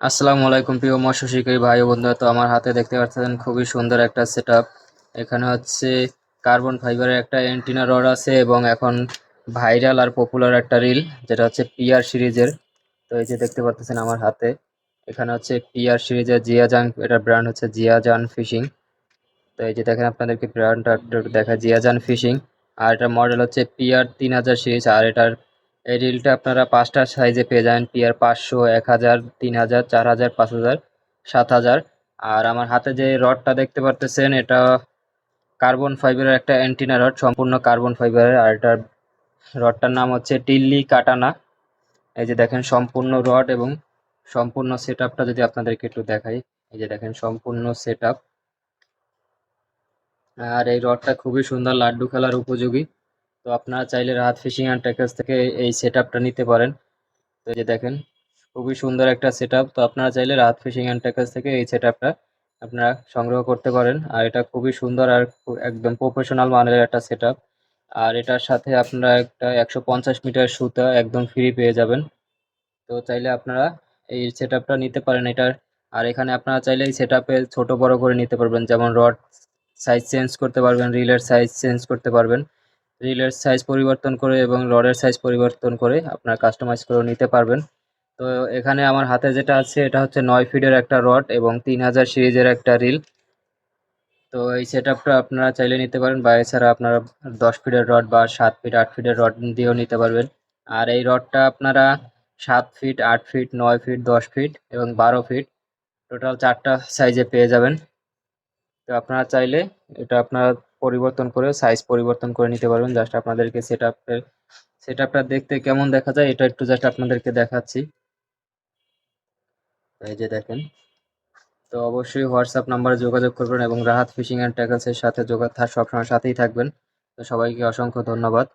আসসালামু আলাইকুম প্রিয় মৎস্য শিকারী ভাই ও বন্ধুরা। তো আমার হাতে দেখতে পাচ্ছেন খুবই সুন্দর একটা সেট এখানে হচ্ছে কার্বন ফাইবারের একটা অ্যান্টিনা রড আছে এবং এখন ভাইরাল আর পপুলার একটা রিল যেটা হচ্ছে পিআর সিরিজের তো এই যে দেখতে পাচ্ছেন আমার হাতে, এখানে হচ্ছে পিআর সিরিজের জিয়াজান এটার ব্র্যান্ড হচ্ছে জিয়াজান ফিশিং তো এই যে দেখেন আপনাদেরকে ব্র্যান্ডটা দেখা জিয়াজান ফিশিং আর এটার মডেল হচ্ছে পিআর তিন হাজার সিরিজ আর এটার এই রিলটা আপনারা পাঁচটা সাইজে পেয়ে যাবেন। পিয়ার পাঁচশো, এক হাজার, তিন হাজার, চার হাজার, পাঁচ হাজার, সাত হাজার। আর আমার হাতে যে রডটা দেখতে পারতেছেন, এটা কার্বন ফাইবারের একটা অ্যান্টিনা রড সম্পূর্ণ কার্বন ফাইবারের আর এটার রডটার নাম হচ্ছে টিল্লি কাটানা। এই যে দেখেন, সম্পূর্ণ রড এবং সম্পূর্ণ সেট যদি আপনাদেরকে একটু দেখাই। এই যে দেখেন, সম্পূর্ণ সেট আর এই রডটা খুবই সুন্দর, লাড্ডু খেলার উপযোগী। তো আপনারা চাইলে রাহাত ফিশিং অ্যান্ড ট্যাকেলস থেকে এই সেট নিতে পারেন। তো যে দেখেন, খুবই সুন্দর একটা সেট তো আপনারা চাইলে রাহাত ফিশিং অ্যান্ড ট্যাকেলস থেকে এই সেট আপনারা সংগ্রহ করতে পারেন। আর এটা খুবই সুন্দর আর একদম প্রফেশনাল মানের একটা সেট আর এটার সাথে আপনারা একটা একশো পঞ্চাশ মিটার সুতা একদম ফ্রি পেয়ে যাবেন। তো চাইলে আপনারা এই সেট নিতে পারেন এটার। আর এখানে আপনারা চাইলে এই সেট ছোট বড় করে নিতে পারবেন। যেমন রড সাইজ চেঞ্জ করতে পারবেন, রিলের সাইজ চেঞ্জ করতে পারবেন। রিলের সাইজ পরিবর্তন করে এবং রডের সাইজ পরিবর্তন করে আপনার কাস্টমাইজ করে নিতে পারবেন। তো এখানে আমার হাতে যেটা আছে, এটা হচ্ছে নয় ফিটের একটা রড এবং তিন হাজার সিরিজের একটা রিল তো এই সেট আপনারা চাইলে নিতে পারেন বা এছাড়া আপনারা দশ ফিটের রড বা সাত ফিট আট ফিটের রড দিয়েও নিতে পারবেন। আর এই রডটা আপনারা সাত ফিট আট ফিট নয় ফিট দশ ফিট এবং বারো ফিট টোটাল চারটা সাইজে পেয়ে যাবেন। তো আপনারা চাইলে এটা আপনারা পরিবর্তন করে সাইজ পরিবর্তন করে নিতে পারবেন। জাস্ট আপনাদেরকে সেট আপের সেট আপটা দেখতে কেমন দেখা যায়, এটা একটু জাস্ট আপনাদেরকে দেখাচ্ছি। এই যে দেখেন। তো অবশ্যই হোয়াটসঅ্যাপ নাম্বারে যোগাযোগ করবেন এবং রাহাত ফিশিং অ্যান্ড ট্যাকলসের সাথে যোগাযোগ, সবসময় সাথেই থাকবেন। তো সবাইকে অসংখ্য ধন্যবাদ।